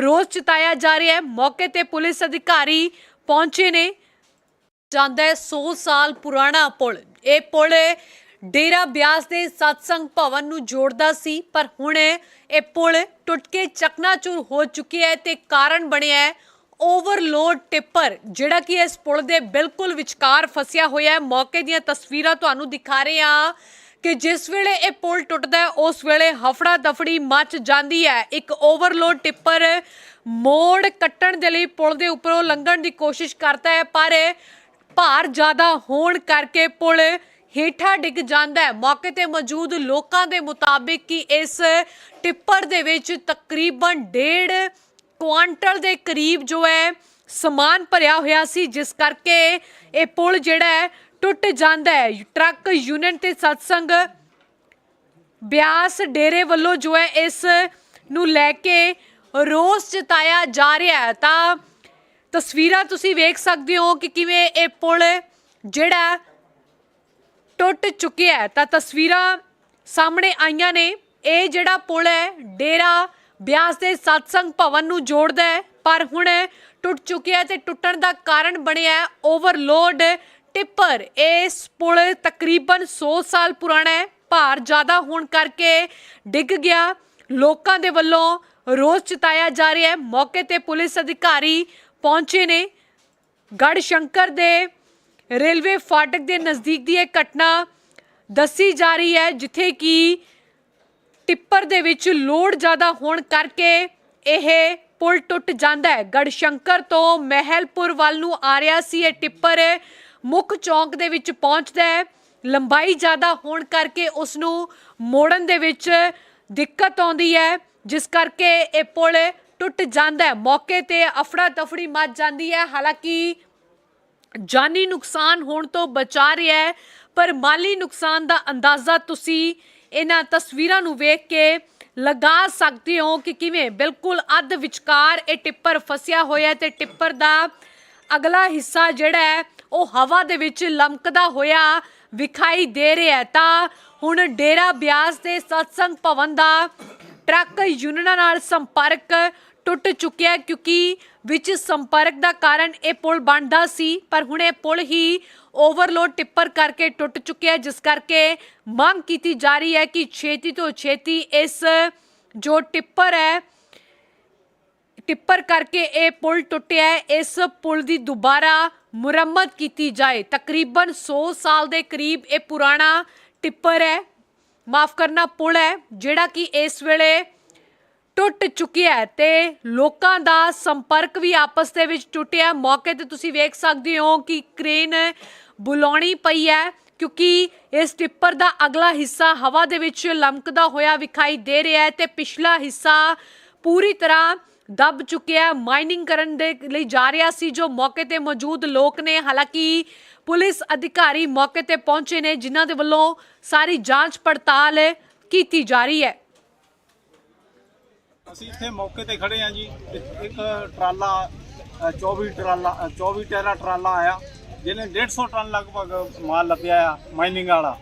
ਰੋਸ ਜਤਾਇਆ ਜਾ ਰਿਹਾ ਹੈ। ਮੌਕੇ ਤੇ ਪੁਲਿਸ ਅਧਿਕਾਰੀ ਪਹੁੰਚੇ ਨੇ। ਜਾਂਦਾ ਹੈ 100 ਸਾਲ ਪੁਰਾਣਾ ਪੁਲ। ਇਹ ਪੁਲ ਡੇਰਾ ਬਿਆਸ ਦੇ ਸਤਸੰਗ ਭਵਨ ਨੂੰ ਜੋੜਦਾ ਸੀ, ਪਰ ਹੁਣ ਇਹ ਪੁਲ ਟੁੱਟ ਕੇ ਚਕਨਾਚੂਰ ਹੋ ਚੁੱਕਿਆ ਹੈ ਤੇ ਕਾਰਨ ਬਣਿਆ ਹੈ ਓਵਰਲੋਡ ਟਿੱਪਰ, ਜਿਹੜਾ ਕਿ ਇਸ ਪੁਲ ਦੇ ਬਿਲਕੁਲ ਵਿਚਕਾਰ ਫਸਿਆ ਹੋਇਆ ਹੈ। ਮੌਕੇ ਦੀਆਂ ਤਸਵੀਰਾਂ ਤੁਹਾਨੂੰ ਦਿਖਾ ਰਹੇ ਹਾਂ। ਕਿ ਜਿਸ ਵੇਲੇ ਇਹ ਪੁਲ ਟੁੱਟਦਾ ਹੈ, ਉਸ ਵੇਲੇ ਹਫੜਾ ਦਫੜੀ ਮੱਚ ਜਾਂਦੀ ਹੈ। ਇੱਕ ਓਵਰਲੋਡ ਟਿੱਪਰ ਮੋੜ ਕੱਟਣ ਦੇ ਲਈ ਪੁਲ ਦੇ ਉੱਪਰੋਂ ਲੰਘਣ ਦੀ ਕੋਸ਼ਿਸ਼ ਕਰਦਾ ਹੈ, ਪਰ ਭਾਰ ਜ਼ਿਆਦਾ ਹੋਣ ਕਰਕੇ ਪੁਲ ਹੇਠਾਂ ਡਿੱਗ ਜਾਂਦਾ ਹੈ। ਮੌਕੇ ਤੇ ਮੌਜੂਦ ਲੋਕਾਂ ਦੇ ਮੁਤਾਬਿਕ ਕਿ ਇਸ ਟਿੱਪਰ ਦੇ ਵਿੱਚ ਤਕਰੀਬਨ ਡੇਢ ਕੁਆਂਟਲ ਦੇ ਕਰੀਬ ਜੋ ਹੈ, ਸਮਾਨ ਭਰਿਆ ਹੋਇਆ ਸੀ, ਜਿਸ ਕਰਕੇ ਇਹ ਪੁਲ ਜਿਹੜਾ ਹੈ ਟੁੱਟ ਜਾਂਦਾ ਹੈ। ਟਰੱਕ ਯੂਨੀਅਨ ਤੇ ਸਤਸੰਗ ਬਿਆਸ ਡੇਰੇ ਵੱਲੋਂ ਜੋ ਹੈ ਇਸ ਨੂੰ ਲੈ ਕੇ ਰੋਸ ਜਤਾਇਆ ਜਾ ਰਿਹਾ ਹੈ। ਤਾਂ ਤਸਵੀਰਾਂ ਤੁਸੀਂ ਵੇਖ ਸਕਦੇ ਹੋ ਕਿ ਕਿਵੇਂ ਇਹ ਪੁਲ ਜਿਹੜਾ ਟੁੱਟ ਚੁੱਕਿਆ ਹੈ। ਤਾਂ ਤਸਵੀਰਾਂ ਸਾਹਮਣੇ ਆਈਆਂ ਨੇ। ਇਹ ਜਿਹੜਾ ਪੁਲ ਹੈ, ਡੇਰਾ ਬਿਆਸ ਦੇ ਸਤਸੰਗ ਭਵਨ ਨੂੰ ਜੋੜਦਾ ਹੈ। ਪਰ ਹੁਣ ਟੁੱਟ ਚੁੱਕਿਆ ਹੈ ਤੇ ਟੁੱਟਣ ਦਾ ਕਾਰਨ ਬਣਿਆ ਓਵਰਲੋਡ ਟਿੱਪਰ ਇਸ ਪੁਲ ਤਕਰੀਬਨ 100 ਸਾਲ ਪੁਰਾਣਾ ਹੈ ਭਾਰ ਜ਼ਿਆਦਾ ਹੋਣ ਕਰਕੇ ਡਿੱਗ ਗਿਆ ਲੋਕਾਂ ਦੇ ਵੱਲੋਂ ਰੋਸ ਜਤਾਇਆ ਜਾ ਰਿਹਾ ਹੈ ਮੌਕੇ ਤੇ ਪੁਲਿਸ ਅਧਿਕਾਰੀ ਪਹੁੰਚੇ ਨੇ ਗੜ ਸ਼ੰਕਰ ਦੇ ਰੇਲਵੇ ਫਾਟਕ ਦੇ ਨਜ਼ਦੀਕ ਦੀ ਇਹ ਘਟਨਾ ਦੱਸੀ ਜਾ ਰਹੀ ਹੈ ਜਿੱਥੇ ਕਿ ਟਿੱਪਰ ਦੇ ਵਿੱਚ ਲੋਡ ਜ਼ਿਆਦਾ ਹੋਣ ਕਰਕੇ ਇਹ ਪੁਲ ਟੁੱਟ ਜਾਂਦਾ ਹੈ ਗੜਸ਼ੰਕਰ ਤੋਂ ਮਹਿਲਪੁਰ ਵੱਲ ਨੂੰ ਆ ਰਿਹਾ ਸੀ ਇਹ ਟਿੱਪਰ ਮੁੱਖ ਚੌਂਕ ਦੇ ਵਿੱਚ ਪਹੁੰਚਦਾ ਹੈ। ਲੰਬਾਈ ਜ਼ਿਆਦਾ ਹੋਣ ਕਰਕੇ ਉਸ ਨੂੰ ਮੋੜਨ ਦੇ ਵਿੱਚ ਦਿੱਕਤ ਆਉਂਦੀ ਹੈ, ਜਿਸ ਕਰਕੇ ਇਹ ਪੁਲ ਟੁੱਟ ਜਾਂਦਾ ਹੈ। ਮੌਕੇ ਤੇ ਅਫੜਾ ਤਫੜੀ ਮਚ ਜਾਂਦੀ ਹੈ। ਹਾਲਾਂਕਿ ਜਾਨੀ ਨੁਕਸਾਨ ਹੋਣ ਤੋਂ ਬਚਾ ਰਿਹਾ ਹੈ, ਪਰ ਮਾਲੀ ਨੁਕਸਾਨ ਦਾ ਅੰਦਾਜ਼ਾ ਤੁਸੀਂ ਇਹਨਾਂ ਤਸਵੀਰਾਂ ਨੂੰ ਵੇਖ ਕੇ ਲਗਾ ਸਕਦੇ ਹੋ ਕਿ ਕਿਵੇਂ। ਬਿਲਕੁਲ ਅੱਧ ਵਿਚਕਾਰ ਇਹ ਟਿੱਪਰ ਫਸਿਆ ਹੋਇਆ ਹੈ ਤੇ ਟਿੱਪਰ ਦਾ ਅਗਲਾ ਹਿੱਸਾ ਜਿਹੜਾ ਹੈ ਉਹ ਹਵਾ ਦੇ ਵਿੱਚ ਲਮਕਦਾ ਹੋਇਆ ਵਿਖਾਈ ਦੇ ਰਿਹਾ ਤਾਂ ਹੁਣ ਡੇਰਾ ਬਿਆਸ ਦੇ ਸਤਸੰਗ ਭਵਨ ਦਾ ਟਰੱਕ ਯੂਨੀਅਨਾਂ ਨਾਲ ਸੰਪਰਕ ਟੁੱਟ ਚੁੱਕਿਆ ਕਿਉਂਕਿ ਵਿੱਚ ਸੰਪਰਕ ਦਾ ਕਾਰਨ ਇਹ ਪੁਲ ਬਣਦਾ ਸੀ, ਪਰ ਹੁਣ ਇਹ ਪੁਲ ਹੀ ਓਵਰਲੋਡ ਟਿੱਪਰ ਕਰਕੇ ਟੁੱਟ ਚੁੱਕਿਆ ਜਿਸ ਕਰਕੇ ਮੰਗ ਕੀਤੀ ਜਾ ਰਹੀ ਹੈ ਕਿ ਛੇਤੀ ਤੋਂ ਛੇਤੀ ਇਸ ਜੋ ਟਿੱਪਰ ਹੈ ਟਿੱਪਰ ਕਰਕੇ ਇਹ ਪੁਲ ਟੁੱਟਿਆ ਹੈ। ਇਸ ਪੁਲ ਦੀ ਦੁਬਾਰਾ ਮੁਰੰਮਤ ਕੀਤੀ ਜਾਏ। ਤਕਰੀਬਨ 100 ਸਾਲ ਦੇ ਕਰੀਬ ਇਹ ਪੁਰਾਣਾ ਟਿੱਪਰ ਹੈ। ਮਾਫ ਕਰਨਾ, ਪੁਲ ਹੈ, ਜਿਹੜਾ ਕਿ ਇਸ ਵੇਲੇ ਟੁੱਟ ਚੁੱਕਿਆ ਹੈ ਤੇ ਲੋਕਾਂ ਦਾ ਸੰਪਰਕ ਵੀ ਆਪਸ ਦੇ ਵਿੱਚ ਟੁੱਟਿਆ। ਮੌਕੇ ਤੇ ਤੁਸੀਂ ਵੇਖ ਸਕਦੇ ਹੋ ਕਿ ਕ੍ਰੇਨ ਬੁਲਾਉਣੀ ਪਈ ਹੈ, ਕਿਉਂਕਿ ਇਸ ਟਿੱਪਰ ਦਾ ਅਗਲਾ ਹਿੱਸਾ ਹਵਾ ਦੇ ਵਿੱਚ ਲਮਕਦਾ ਹੋਇਆ ਵਿਖਾਈ ਦੇ ਰਿਹਾ ਹੈ ਤੇ ਪਿਛਲਾ ਹਿੱਸਾ ਪੂਰੀ ਤਰ੍ਹਾਂ ਦੱਬ ਚੁੱਕਿਆ ਮਾਈਨਿੰਗ ਕਰਨ ਦੇ ਲਈ ਜਾ ਰਿਹਾ ਸੀ ਜੋ ਮੌਕੇ ਤੇ ਮੌਜੂਦ ਲੋਕ ਨੇ। ਹਾਲਾਂਕਿ ਪੁਲਿਸ ਅਧਿਕਾਰੀ ਮੌਕੇ ਤੇ ਪਹੁੰਚੇ ਨੇ ਜਿਨ੍ਹਾਂ ਦੇ ਵੱਲੋਂ ਸਾਰੀ ਜਾਂਚ ਪੜਤਾਲ ਕੀਤੀ ਜਾ ਰਹੀ ਹੈ। ਅਸੀਂ ਇੱਥੇ ਮੌਕੇ ਤੇ ਖੜੇ ਆ ਜੀ। ਇੱਕ ਟਰਾਲਾ ਅ, 24 ਟਰਾਲਾ ਅ, 24 ਟੈਰਾ ਟਰਾਲਾ ਆਇਆ ਜਿਹਨੇ 150 ਟਨ ਲਗਭਗ ਮਾਲ ਲੱਦਿਆ ਆ ਮਾਈਨਿੰਗ ਵਾਲਾ।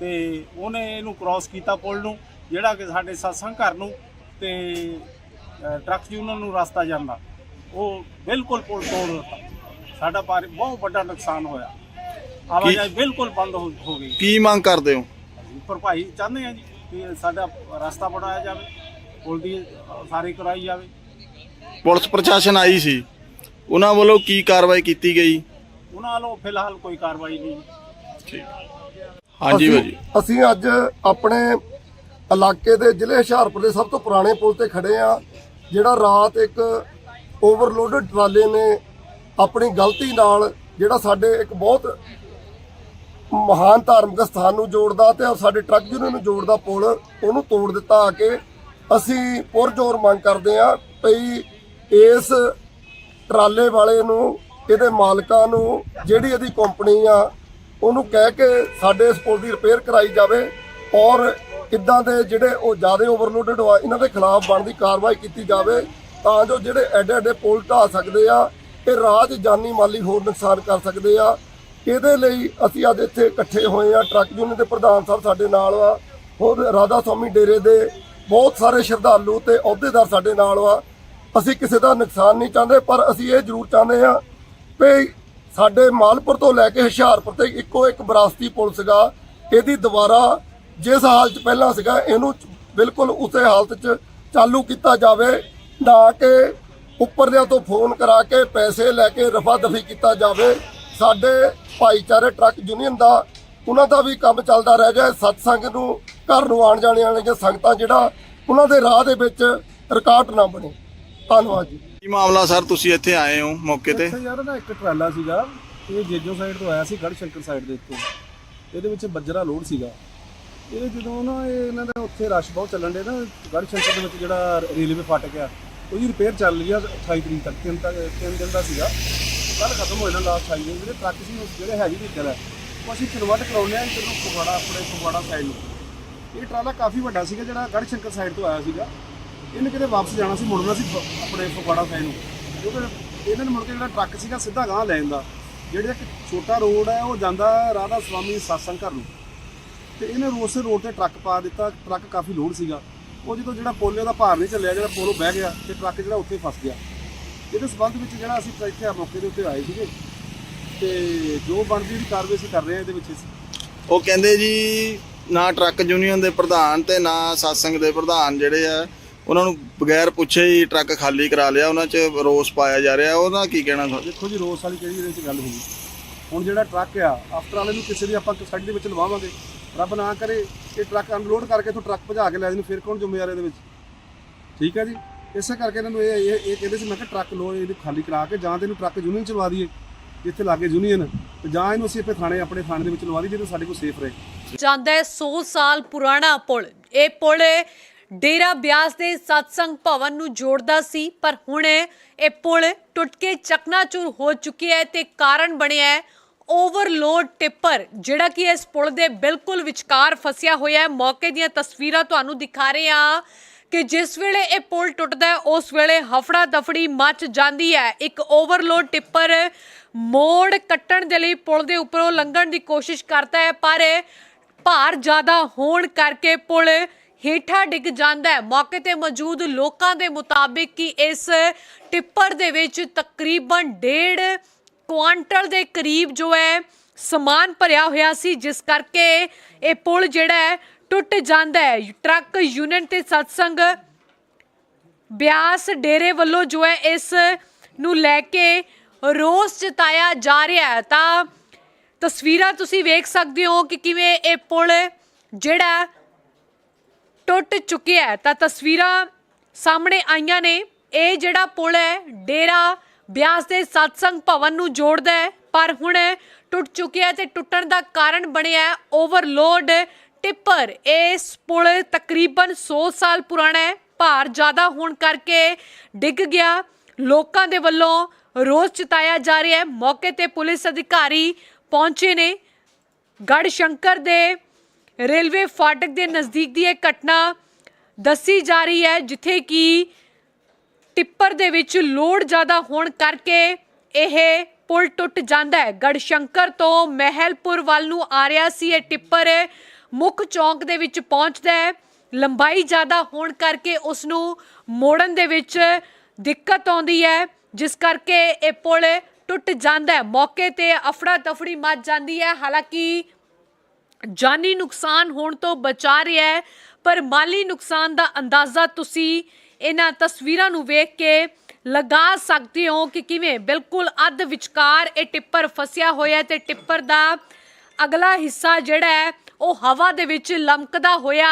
ਤੇ ਉਹਨੇ ਇਹਨੂੰ ਕ੍ਰਾਸ ਕੀਤਾ ਪੁਲ ਨੂੰ ਜਿਹੜਾ ਕਿ ਸਾਡੇ ਸਤਸੰਗ ਘਰ ਨੂੰ ਤੇ ਟਰੱਕ ਯੂਨੀਅਨ ਨੂੰ ਰਸਤਾ ਜਾਂਦਾ। ਉਹ ਬਿਲਕੁਲ ਪੁਲ ਤੋੜ ਦਿੱਤਾ। ਸਾਡਾ ਭਾਰੀ ਬਹੁਤ ਵੱਡਾ ਨੁਕਸਾਨ ਹੋਇਆ। ਆਵਾਜਾਈ ਬਿਲਕੁਲ ਬੰਦ ਹੋ ਹੋ ਗਈ। ਕੀ ਮੰਗ ਕਰਦੇ ਹੋ? ਭਰਪਾਈ ਚਾਹੁੰਦੇ ਆ ਜੀ ਕਿ ਸਾਡਾ ਰਸਤਾ ਬਣਾਇਆ ਜਾਵੇ ਪੁਲ ਦੀ ਸਾਰੀ ਕਰਾਈ ਜਾਵੇ। ਪੁਲਿਸ ਪ੍ਰਸ਼ਾਸਨ ਆਈ ਸੀ। ਉਹਨਾਂ ਵੱਲੋਂ ਕੀ ਕਾਰਵਾਈ ਕੀਤੀ ਗਈ? ਉਹਨਾਂ ਵੱਲੋਂ ਫਿਲਹਾਲ ਕੋਈ ਕਾਰਵਾਈ ਨਹੀਂ। ਹਾਂਜੀ ਅਸੀਂ- ਭਾਜੀ। ਅਸੀਂ ਅੱਜ ਆਪਣੇ ਇਲਾਕੇ ਦੇ ਜ਼ਿਲ੍ਹੇ ਹੁਸ਼ਿਆਰਪੁਰ ਦੇ ਸਭ ਤੋਂ ਪੁਰਾਣੇ ਪੁਲ ਤੇ ਖੜੇ ਆ, ਜਿਹੜਾ ਰਾਤ ਇੱਕ ਓਵਰਲੋਡਡ ਟਰਾਲੇ ਨੇ ਆਪਣੀ ਗਲਤੀ ਨਾਲ ਜਿਹੜਾ ਸਾਡੇ ਇੱਕ ਬਹੁਤ ਮਹਾਨ ਧਾਰਮਿਕ ਸਥਾਨ ਨੂੰ ਜੋੜਦਾ ਤੇ ਸਾਡੇ ਟਰੱਕ ਯੂਨੀਅਨ ਨੂੰ ਜੋੜਦਾ ਪੁਲ, ਉਹਨੂੰ ਤੋੜ ਦਿੱਤਾ ਆ ਕੇ ਅਸੀਂ ਪੁਰਜੋਰ ਮੰਗ ਕਰਦੇ ਆ ਭਈ ਇਸ ਟਰਾਲੇ ਵਾਲੇ ਨੂੰ, ਇਹਦੇ ਮਾਲਕਾਂ ਨੂੰ, ਜਿਹੜੀ ਇਹਦੀ ਕੰਪਨੀ ਆ, ਉਹਨੂੰ ਕਹਿ ਕੇ ਸਾਡੇ ਇਸ ਪੁਲ ਦੀ ਰਿਪੇਅਰ ਕਰਾਈ ਜਾਵੇ ਔਰ ਇਦਾਂ ਦੇ ਜਿਹੜੇ ਉਹ ਜ਼ਿਆਦਾ ਓਵਰਲੋਡਡ ਆ, ਇਹਨਾਂ ਦੇ ਖਿਲਾਫ ਬਣਦੀ ਕਾਰਵਾਈ ਕੀਤੀ ਜਾਵੇ ਤਾਂ ਜੋ ਜਿਹੜੇ ਐਡੇ ਐਡੇ ਪੁਲ ਢਾਹ ਸਕਦੇ ਆ ਇਹ ਰਾਜ ਜਾਨੀ ਮਾਲੀ ਹੋਰ ਨੁਕਸਾਨ ਕਰ ਸਕਦੇ ਆ। ਇਹਦੇ ਲਈ ਅਸੀਂ ਅੱਜ ਇੱਥੇ ਇਕੱਠੇ ਹੋਏ ਆ। ਟਰੱਕ ਯੂਨੀਅਨ ਦੇ ਪ੍ਰਧਾਨ ਸਾਹਿਬ ਸਾਡੇ ਨਾਲ ਆ। ਹੋਰ ਰਾਧਾ ਸਵਾਮੀ ਡੇਰੇ ਦੇ ਬਹੁਤ ਸਾਰੇ ਸ਼ਰਧਾਲੂ ਤੇ ਅਹੁਦੇਦਾਰ ਸਾਡੇ ਨਾਲ ਆ। ਅਸੀਂ ਕਿਸੇ ਦਾ ਨੁਕਸਾਨ ਨਹੀਂ ਚਾਹੁੰਦੇ, ਪਰ ਅਸੀਂ ਇਹ ਜ਼ਰੂਰ ਚਾਹੁੰਦੇ ਹਾਂ ਵੀ ਸਾਡੇ ਮਾਲਪੁਰ ਤੋਂ ਲੈ ਕੇ ਹੁਸ਼ਿਆਰਪੁਰ ਤੇ ਇੱਕੋ ਇੱਕ ਵਿਰਾਸਤੀ ਪੁਲ ਸੀਗਾ। ਇਹਦੀ ਦੁਬਾਰਾ ਜਿਸ ਹਾਲਤ 'ਚ ਪਹਿਲਾਂ ਸੀਗਾ ਇਹਨੂੰ ਬਿਲਕੁਲ ਉਸੇ ਹਾਲਤ 'ਚ ਚਾਲੂ ਕੀਤਾ ਜਾਵੇ ਨਾ ਕਿ ਉੱਪਰਲਿਆਂ ਤੋਂ ਫੋਨ ਕਰਾ ਕੇ ਪੈਸੇ ਲੈ ਕੇ ਰਫਾ ਦਫੀ ਕੀਤਾ ਜਾਵੇ। ਸਾਡੇ ਭਾਈਚਾਰੇ ਟਰੱਕ ਯੂਨੀਅਨ ਦਾ ਉਹਨਾਂ ਦਾ ਵੀ ਕੰਮ ਚੱਲਦਾ ਰਹਿ ਜਾਏ ਸਤਸੰਗ ਨੂੰ ਘਰ ਨੂੰ ਆਣ ਜਾਣੇ ਵਾਲੀਆਂ ਸੰਗਤਾਂ ਜਿਹੜਾ ਉਹਨਾਂ ਦੇ ਰਾਹ ਦੇ ਵਿੱਚ ਰੁਕਾਵਟ ਨਾ ਬਣੇ। ਧੰਨਵਾਦ ਜੀ। ਕੀ ਮਾਮਲਾ ਸਰ? ਤੁਸੀਂ ਇੱਥੇ ਆਏ ਹੋ ਮੌਕੇ ਤੇ? ਇੱਥੇ ਯਾਰ ਨਾ ਇੱਕ ਟਰਾਲਾ ਸੀਗਾ ਇਹ ਜੇਜੋ ਸਾਈਡ ਤੋਂ ਆਇਆ ਸੀ ਗੜ੍ਹ ਸ਼ੰਕਰ ਸਾਈਡ ਦੇ ਉੱਤੋਂ ਇਹਦੇ ਵਿੱਚ ਬੱਜਰਾ ਲੋਡ ਸੀਗਾ। ਇਹ ਜਦੋਂ ਨਾ ਇਹ ਇਹਨਾਂ ਦਾ ਉੱਥੇ ਰਸ਼ ਬਹੁਤ ਚੱਲਣ ਦੇ ਨਾ ਗੜ ਸ਼ੰਕਰ ਦੇ ਵਿੱਚ ਜਿਹੜਾ ਰੇਲਵੇ ਫਾਟਕ ਆ, ਉਹਦੀ ਰਿਪੇਅਰ ਚੱਲ ਰਹੀ ਆ 28 ਤਰੀਕ ਤੱਕ, ਤਿੰਨ ਤੱਕ, ਤਿੰਨ ਦਿਨ ਦਾ ਸੀਗਾ। ਕੱਲ ਖਤਮ ਹੋ ਜਾਣਾ ਲਾਸਟ ਆਈ ਜਿਹੜੇ ਟਰੱਕ ਸੀ, ਉਹ ਜਿਹੜੇ ਹੈਵੀ ਵਹੀਕਲ ਆ, ਉਹ ਅਸੀਂ ਕਨਵਰਟ ਕਰਾਉਂਦੇ ਆ ਜਦੋਂ ਨੂੰ ਫਗਵਾੜਾ, ਆਪਣੇ ਫਗਵਾੜਾ ਸਾਈਡ ਨੂੰ। ਇਹ ਟਰਾਲਾ ਕਾਫੀ ਵੱਡਾ ਸੀਗਾ, ਜਿਹੜਾ ਗੜ੍ਹ ਸ਼ੰਕਰ ਸਾਈਡ ਤੋਂ ਆਇਆ ਸੀਗਾ। ਇਹਨੇ ਕਿਤੇ ਵਾਪਸ ਜਾਣਾ ਸੀ, ਮੁੜਨਾ ਸੀ ਫ- ਆਪਣੇ ਫਗਵਾੜਾ ਸਾਈਡ ਨੂੰ। ਕਿਉਂਕਿ ਇਹਨਾਂ ਨੇ ਮੁੜ ਕੇ ਜਿਹੜਾ ਟਰੱਕ ਸੀਗਾ, ਸਿੱਧਾ ਗਾਂ ਲੈ ਜਾਂਦਾ। ਜਿਹੜਾ ਇੱਕ ਛੋਟਾ ਰੋਡ ਹੈ ਉਹ ਜਾਂਦਾ ਰਾਧਾ ਸਵਾਮੀ satsang ਘਰ ਨੂੰ। ਤੇ ਇਹਨੇ ਰੋਸੇ ਰੋਡ ਤੇ ਟਰੱਕ ਪਾ ਦਿੱਤਾ ਟਰੱਕ ਕਾਫੀ ਲੋਡ ਸੀਗਾ। ਉਹ ਜਦੋਂ ਜਿਹੜਾ ਪੋਲਿਓ ਦਾ ਭਾਰ ਨਹੀਂ ਚੱਲਿਆ ਜਿਹੜਾ ਪੋਲੋ ਬਹਿ ਗਿਆ ਤੇ ਟਰੱਕ ਜਿਹੜਾ ਉੱਥੇ ਫਸ ਗਿਆ। ਇਹਦੇ ਸਬੰਧ ਵਿੱਚ ਜਿਹੜਾ ਅਸੀਂ ਇੱਥੇ ਆ ਮੌਕੇ ਦੇ ਉੱਤੇ ਆਏ ਸੀਗੇ। ਤੇ ਜੋ ਬਣਦੀ ਦੀ ਕਾਰਵਾਈ ਅਸੀਂ ਕਰ ਰਹੇ ਹਾਂ ਇਹਦੇ ਵਿੱਚ ਉਹ ਕਹਿੰਦੇ ਜੀ ਨਾ ਟਰੱਕ ਯੂਨੀਅਨ ਦੇ ਪ੍ਰਧਾਨ ਤੇ ਨਾ satsang ਦੇ ਪ੍ਰਧਾਨ ਜਿਹੜੇ ਆ ਉਹਨਾਂ ਨੂੰ ਬਗੈਰ ਪੁੱਛੇ ਹੀ ਟਰੱਕ ਖਾਲੀ ਕਰਾ ਲਿਆ ਉਹਨਾਂ 'ਚ ਰੋਸ ਪਾਇਆ ਜਾ ਰਿਹਾ। ਉਹਦਾ ਕੀ ਕਹਿਣਾ ਸਰ ਦੇਖੋ ਜੀ ਰੋਸ ਵਾਲੀ ਕਿਹੜੀ ਇਹਦੇ ਵਿੱਚ ਗੱਲ ਹੋਈ ਹੁਣ ਜਿਹੜਾ ਟਰੱਕ ਆ ਆਫਟਰ ਵਾਲੇ ਨੂੰ ਕਿਸੇ ਦੀ ਆਪਾਂ ਸਾਈਡ ਦੇ ਵਿੱਚ ਲਵਾਵਾਂਗੇ। ਰੱਬ ਨਾ ਕਰੇ ਇਹ ਟਰੱਕ ਅਨਲੋਡ ਕਰਕੇ ਤੋਂ ਟਰੱਕ ਭਜਾ ਕੇ ਲੈ ਜਾਣ, ਫਿਰ ਕੌਣ ਜ਼ਿੰਮੇਵਾਰ ਇਹਦੇ ਵਿੱਚ? ਠੀਕ ਹੈ ਜੀ? ਇਸੇ ਕਰਕੇ ਇਹਨਾਂ ਨੂੰ ਇਹ ਇਹ ਇਹ ਕਹਿੰਦੇ ਸੀ, ਮੈਂ ਕਿ ਟਰੱਕ ਲੋ ਇਹਨੂੰ ਖਾਲੀ ਕਰਾ ਕੇ ਜਾਂ ਤੇ ਇਹਨੂੰ ਟਰੱਕ ਯੂਨੀਅਨ ਚ ਦਈਏ, ਜਿੱਥੇ ਲਾਗੇ ਯੂਨੀਅਨ ਤੇ ਜਾਂ ਇਹਨੂੰ ਅਸੀਂ ਆਪਣੇ ਥਾਣੇ ਆਪਣੇ ਥਾਣੇ ਦੇ ਵਿੱਚ ਲਵਾ ਦਈਏ, ਜਿਹਦੇ ਸਾਡੇ ਕੋਲ ਸੇਫ ਰਹੇ। ਜਾਂਦਾ ਹੈ 100 ਸਾਲ ਪੁਰਾਣਾ ਪੁਲ। ਇਹ ਪੁਲ ਡੇਰਾ ਬਿਆਸ ਦੇ ਸਤਸੰਗ ਭਵਨ ਨੂੰ ਜੋੜਦਾ ਸੀ, ਪਰ ਹੁਣ ਇਹ ਪੁਲ ਟੁੱਟ ਕੇ ਚਕਨਾਚੂਰ ਹੋ ਚੁੱਕਿਆ ਹੈ ਤੇ ਕਾਰਨ ਬਣਿਆ ਹੈ ਓਵਰਲੋਡ ਟਿੱਪਰ, ਜਿਹੜਾ ਕਿ ਇਸ ਪੁਲ ਦੇ ਬਿਲਕੁਲ ਵਿਚਕਾਰ ਫਸਿਆ ਹੋਇਆ ਹੈ। ਮੌਕੇ ਦੀਆਂ ਤਸਵੀਰਾਂ ਤੁਹਾਨੂੰ ਦਿਖਾ ਰਹੇ ਹਾਂ ਕਿ ਜਿਸ ਵੇਲੇ ਇਹ ਪੁਲ ਟੁੱਟਦਾ ਹੈ, ਉਸ ਵੇਲੇ ਹਫੜਾ ਦਫੜੀ ਮੱਚ ਜਾਂਦੀ ਹੈ। ਇੱਕ ਓਵਰਲੋਡ ਟਿੱਪਰ ਮੋੜ ਕੱਟਣ ਦੇ ਲਈ ਪੁਲ ਦੇ ਉੱਪਰੋਂ ਲੰਘਣ ਦੀ ਕੋਸ਼ਿਸ਼ ਕਰਦਾ ਹੈ, ਪਰ ਭਾਰ ਜ਼ਿਆਦਾ ਹੋਣ ਕਰਕੇ ਪੁਲ ਹੇਠਾਂ ਡਿੱਗ ਜਾਂਦਾ ਹੈ। ਮੌਕੇ ਤੇ ਮੌਜੂਦ ਲੋਕਾਂ ਦੇ ਮੁਤਾਬਿਕ ਕਿ ਇਸ ਟਿੱਪਰ ਦੇ ਵਿੱਚ ਤਕਰੀਬਨ ਡੇਢ ਕੁਆਂਟਲ ਦੇ ਕਰੀਬ ਜੋ ਹੈ ਸਮਾਨ ਭਰਿਆ ਹੋਇਆ ਸੀ, ਜਿਸ ਕਰਕੇ ਇਹ ਪੁਲ ਜਿਹੜਾ ਹੈ ਟੁੱਟ ਜਾਂਦਾ ਹੈ। ਟਰੱਕ ਯੂਨੀਅਨ ਤੇ ਸਤਸੰਗ ਬਿਆਸ ਡੇਰੇ ਵੱਲੋਂ ਜੋ ਹੈ ਇਸ ਨੂੰ ਲੈ ਕੇ ਰੋਸ ਜਤਾਇਆ ਜਾ ਰਿਹਾ ਹੈ। ਤਾਂ ਤਸਵੀਰਾਂ ਤੁਸੀਂ ਵੇਖ ਸਕਦੇ ਹੋ ਕਿ ਕਿਵੇਂ ਇਹ ਪੁਲ ਜਿਹੜਾ ਟੁੱਟ ਚੁੱਕਿਆ ਹੈ। ਤਾਂ ਤਸਵੀਰਾਂ ਸਾਹਮਣੇ ਆਈਆਂ ਨੇ। ਇਹ ਜਿਹੜਾ ਪੁਲ ਹੈ, ਡੇਰਾ ਬਿਆਸ ਦੇ ਸਤਸੰਗ ਭਵਨ ਨੂੰ ਜੋੜਦਾ ਹੈ, ਪਰ ਹੁਣ ਟੁੱਟ ਚੁੱਕਿਆ ਹੈ ਤੇ ਟੁੱਟਣ ਦਾ ਕਾਰਨ ਬਣਿਆ ਓਵਰਲੋਡ ਟਿੱਪਰ। ਇਸ ਪੁਲ ਤਕਰੀਬਨ 100 ਸਾਲ ਪੁਰਾਣਾ ਹੈ, ਭਾਰ ਜ਼ਿਆਦਾ ਹੋਣ ਕਰਕੇ ਡਿੱਗ ਗਿਆ। ਲੋਕਾਂ ਦੇ ਵੱਲੋਂ ਰੋਸ ਜਤਾਇਆ ਜਾ ਰਿਹਾ ਹੈ। ਮੌਕੇ ਤੇ ਪੁਲਿਸ ਅਧਿਕਾਰੀ ਪਹੁੰਚੇ ਨੇ। ਗੜ ਸ਼ੰਕਰ ਦੇ ਰੇਲਵੇ ਫਾਟਕ ਦੇ ਨਜ਼ਦੀਕ ਦੀ ਇਹ ਘਟਨਾ ਦੱਸੀ ਜਾ ਰਹੀ ਹੈ, ਜਿੱਥੇ ਕਿ ਟਿੱਪਰ ਦੇ ਵਿੱਚ ਲੋਡ ਜ਼ਿਆਦਾ ਹੋਣ ਕਰਕੇ ਇਹ ਪੁਲ ਟੁੱਟ ਜਾਂਦਾ ਹੈ। ਗੜ ਤੋਂ ਮਹਿਲਪੁਰ ਵੱਲ ਨੂੰ ਆ ਰਿਹਾ ਸੀ। ਇਹ ਟਿੱਪਰ ਮੁੱਖ ਚੌਂਕ ਦੇ ਵਿੱਚ ਪਹੁੰਚਦਾ ਹੈ। ਲੰਬਾਈ ਜ਼ਿਆਦਾ ਹੋਣ ਕਰਕੇ ਉਸ ਨੂੰ ਮੋੜਨ ਦੇ ਵਿੱਚ ਦਿੱਕਤ ਆਉਂਦੀ ਹੈ, ਜਿਸ ਕਰਕੇ ਇਹ ਪੁਲ ਟੁੱਟ ਜਾਂਦਾ ਹੈ। ਮੌਕੇ ਤੇ ਅਫੜਾ ਤਫੜੀ ਮਚ ਜਾਂਦੀ ਹੈ। ਹਾਲਾਂਕਿ ਜਾਨੀ ਨੁਕਸਾਨ ਹੋਣ ਤੋਂ ਬਚਾ ਰਿਹਾ ਹੈ, ਪਰ ਮਾਲੀ ਨੁਕਸਾਨ ਦਾ ਅੰਦਾਜ਼ਾ ਤੁਸੀਂ ਇਹਨਾਂ ਤਸਵੀਰਾਂ ਨੂੰ ਵੇਖ ਕੇ ਲਗਾ ਸਕਦੇ ਹੋ ਕਿ ਕਿਵੇਂ ਬਿਲਕੁਲ ਅੱਧ ਵਿਚਕਾਰ ਇਹ ਟਿੱਪਰ ਫਸਿਆ ਹੋਇਆ ਹੈ ਤੇ ਟਿੱਪਰ ਦਾ ਅਗਲਾ ਹਿੱਸਾ ਜਿਹੜਾ ਹੈ, ਉਹ ਹਵਾ ਦੇ ਵਿੱਚ ਲਮਕਦਾ ਹੋਇਆ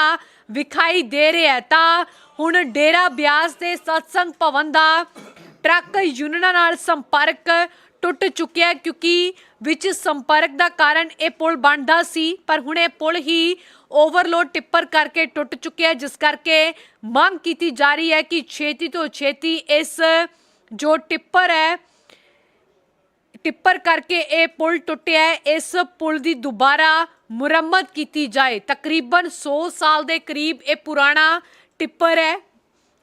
ਵਿਖਾਈ ਦੇ ਰਿਹਾ ਤਾਂ ਹੁਣ ਡੇਰਾ ਬਿਆਸ ਦੇ ਸਤਸੰਗ ਭਵਨ ਦਾ ਟਰੱਕ ਯੂਨੀਅਨਾਂ ਨਾਲ ਸੰਪਰਕ ਟੁੱਟ ਚੁੱਕਿਆ ਕਿਉਂਕਿ ਵਿੱਚ ਸੰਪਰਕ ਦਾ ਕਾਰਨ ਇਹ ਪੁਲ ਬਣਦਾ ਸੀ, ਪਰ ਹੁਣ ਇਹ ਪੁਲ ਹੀ ਓਵਰਲੋਡ ਟਿੱਪਰ ਕਰਕੇ ਟੁੱਟ ਚੁੱਕਿਆ ਜਿਸ ਕਰਕੇ ਮੰਗ ਕੀਤੀ ਜਾ ਰਹੀ ਹੈ ਕਿ ਛੇਤੀ ਤੋਂ ਛੇਤੀ ਇਸ ਜੋ ਟਿੱਪਰ ਹੈ, ਟਿੱਪਰ ਕਰਕੇ ਇਹ ਪੁਲ ਟੁੱਟਿਆ ਇਸ ਪੁਲ ਦੀ ਦੁਬਾਰਾ ਮੁਰੰਮਤ ਕੀਤੀ ਜਾਏ। ਤਕਰੀਬਨ 100 ਸਾਲ ਦੇ ਕਰੀਬ ਇਹ ਪੁਰਾਣਾ ਟਿੱਪਰ ਹੈ,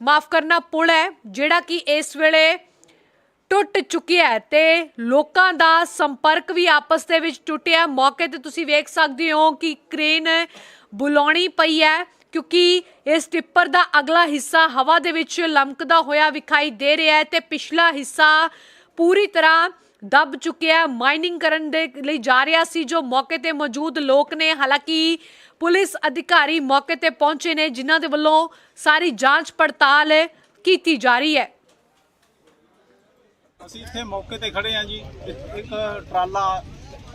ਮਾਫ ਕਰਨਾ ਪੁਲ ਹੈ, ਜਿਹੜਾ ਕਿ ਇਸ ਵੇਲੇ ਟੁੱਟ ਚੁੱਕਿਆ ਹੈ ਤੇ ਲੋਕਾਂ ਦਾ ਸੰਪਰਕ ਵੀ ਆਪਸ ਦੇ ਵਿੱਚ ਟੁੱਟਿਆ ਮੌਕੇ ਤੇ ਤੁਸੀਂ ਵੇਖ ਸਕਦੇ ਹੋ ਕਿ ਕ੍ਰੇਨ ਬੁਲਾਉਣੀ ਪਈ ਹੈ ਕਿਉਂਕਿ ਇਸ ਟਿੱਪਰ ਦਾ ਅਗਲਾ ਹਿੱਸਾ ਹਵਾ ਦੇ ਵਿੱਚ ਲਮਕਦਾ ਹੋਇਆ ਵਿਖਾਈ ਦੇ ਰਿਹਾ ਹੈ ਤੇ ਪਿਛਲਾ ਹਿੱਸਾ ਪੂਰੀ ਤਰ੍ਹਾਂ ਦੱਬ ਚੁੱਕਿਆ ਮਾਈਨਿੰਗ ਕਰਨ ਦੇ ਲਈ ਜਾ ਰਿਹਾ ਸੀ ਜੋ ਮੌਕੇ ਤੇ ਮੌਜੂਦ ਲੋਕ ਨੇ। ਹਾਲਾਂਕਿ ਪੁਲਿਸ ਅਧਿਕਾਰੀ ਮੌਕੇ ਤੇ ਪਹੁੰਚੇ ਨੇ, ਜਿਨ੍ਹਾਂ ਦੇ ਵੱਲੋਂ ਸਾਰੀ ਜਾਂਚ ਪੜਤਾਲ ਕੀਤੀ ਜਾ ਰਹੀ ਹੈ। ਅਸੀਂ ਇੱਥੇ ਮੌਕੇ ਤੇ ਖੜੇ ਆ ਜੀ। ਇੱਕ ਟਰਾਲਾ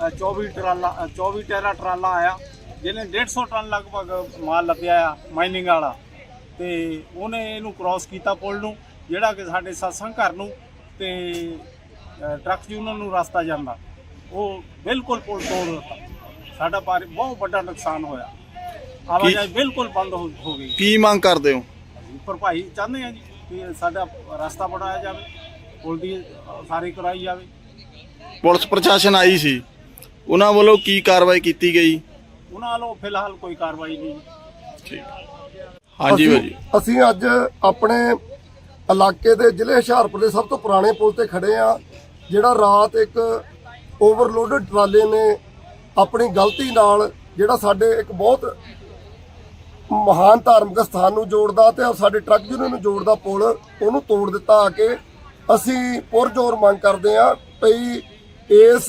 ਅ, 24 ਟਰਾਲਾ ਅ, 24 ਟੈਰਾ ਟਰਾਲਾ ਆਇਆ ਜਿਹਨੇ 150 ਟਨ ਲਗਭਗ ਮਾਲ ਲੱਦਿਆ ਆ ਮਾਈਨਿੰਗ ਵਾਲਾ। ਤੇ ਉਹਨੇ ਇਹਨੂੰ ਕ੍ਰਾਸ ਕੀਤਾ ਪੁਲ ਨੂੰ ਜਿਹੜਾ ਕਿ ਸਾਡੇ ਸਤਸੰਗ ਘਰ ਨੂੰ ਤੇ ਟਰੱਕ ਯੂਨੀਅਨ ਨੂੰ ਰਸਤਾ ਜਾਂਦਾ। ਉਹ ਬਿਲਕੁਲ ਪੁਲ ਤੋੜ ਦਿੱਤਾ। ਸਾਡਾ ਭਾਰੀ ਬਹੁਤ ਵੱਡਾ ਨੁਕਸਾਨ ਹੋਇਆ। ਆਵਾਜਾਈ ਬਿਲਕੁਲ ਬੰਦ ਹੋ ਹੋ ਗਈ। ਕੀ ਮੰਗ ਕਰਦੇ ਹੋ? ਭਰਪਾਈ ਚਾਹੁੰਦੇ ਆ ਜੀ ਕਿ ਸਾਡਾ ਰਸਤਾ ਬਣਾਇਆ ਜਾਵੇ। ਪੁਲ ਦੀ ਸਾਰੀ ਕਰਾਈ ਜਾਵੇ। ਪੁਲਿਸ ਪ੍ਰਸ਼ਾਸਨ ਆਈ ਸੀ। ਉਹਨਾਂ ਵੱਲੋਂ ਕੀ ਕਾਰਵਾਈ ਕੀਤੀ ਗਈ? ਉਹਨਾਂ ਵੱਲੋਂ ਫਿਲਹਾਲ ਕੋਈ ਕਾਰਵਾਈ ਨਹੀਂ। ਹਾਂਜੀ ਅਸੀਂ- ਭਾਜੀ। ਅਸੀਂ ਅੱਜ ਆਪਣੇ ਇਲਾਕੇ ਦੇ ਜ਼ਿਲ੍ਹੇ ਹੁਸ਼ਿਆਰਪੁਰ ਦੇ ਸਭ ਤੋਂ ਪੁਰਾਣੇ ਪੁਲ ਤੇ ਖੜੇ ਆ ਜਿਹੜਾ ਰਾਤ ਇੱਕ ਓਵਰਲੋਡਡ ਟਰਾਲੇ ਨੇ ਆਪਣੀ ਗਲਤੀ ਨਾਲ ਜਿਹੜਾ ਸਾਡੇ ਇੱਕ ਬਹੁਤ ਮਹਾਨ ਧਾਰਮਿਕ ਸਥਾਨ ਨੂੰ ਜੋੜਦਾ ਤੇ ਸਾਡੇ ਟਰੱਕ ਯੂਨੀਅਨ ਨੂੰ ਜੋੜਦਾ ਪੁਲ ਉਹਨੂੰ ਤੋੜ ਦਿੱਤਾ ਆ ਕੇ ਅਸੀਂ ਪੁਰਜੋਰ ਮੰਗ ਕਰਦੇ ਆ ਭਈ ਇਸ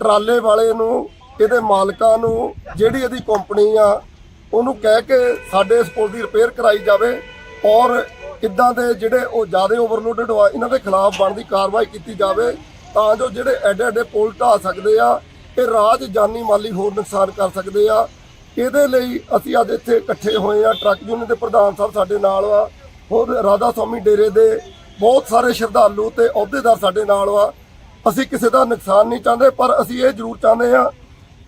ਟਰਾਲੇ ਵਾਲੇ ਨੂੰ, ਇਹਦੇ ਮਾਲਕਾਂ ਨੂੰ, ਜਿਹੜੀ ਇਹਦੀ ਕੰਪਨੀ ਆ, ਉਹਨੂੰ ਕਹਿ ਕੇ ਸਾਡੇ ਇਸ ਪੁਲ ਦੀ ਰਿਪੇਅਰ ਕਰਾਈ ਜਾਵੇ ਔਰ ਇਦਾਂ ਦੇ ਜਿਹੜੇ ਉਹ ਜ਼ਿਆਦਾ ਓਵਰਲੋਡਡ ਆ, ਇਹਨਾਂ ਦੇ ਖਿਲਾਫ ਬਣਦੀ ਕਾਰਵਾਈ ਕੀਤੀ ਜਾਵੇ ਤਾਂ ਜੋ ਜਿਹੜੇ ਐਡੇ ਐਡੇ ਪੁਲ ਢਾਹ ਸਕਦੇ ਆ ਇਹ ਰਾਜ ਜਾਨੀ ਮਾਲੀ ਹੋਰ ਨੁਕਸਾਨ ਕਰ ਸਕਦੇ ਆ। ਇਹਦੇ ਲਈ ਅਸੀਂ ਅੱਜ ਇੱਥੇ ਇਕੱਠੇ ਹੋਏ ਆ, ਟਰੱਕ ਯੂਨੀਅਨ ਦੇ ਪ੍ਰਧਾਨ ਸਾਹਿਬ ਸਾਡੇ ਨਾਲ ਆ, ਹੋਰ ਰਾਧਾ ਸਵਾਮੀ ਡੇਰੇ ਦੇ ਬਹੁਤ ਸਾਰੇ ਸ਼ਰਧਾਲੂ ਤੇ ਅਹੁਦੇਦਾਰ ਸਾਡੇ ਨਾਲ ਵਾ ਅਸੀਂ ਕਿਸੇ ਦਾ ਨੁਕਸਾਨ ਨਹੀਂ ਚਾਹੁੰਦੇ, ਪਰ ਅਸੀਂ ਇਹ ਜ਼ਰੂਰ ਚਾਹੁੰਦੇ ਆ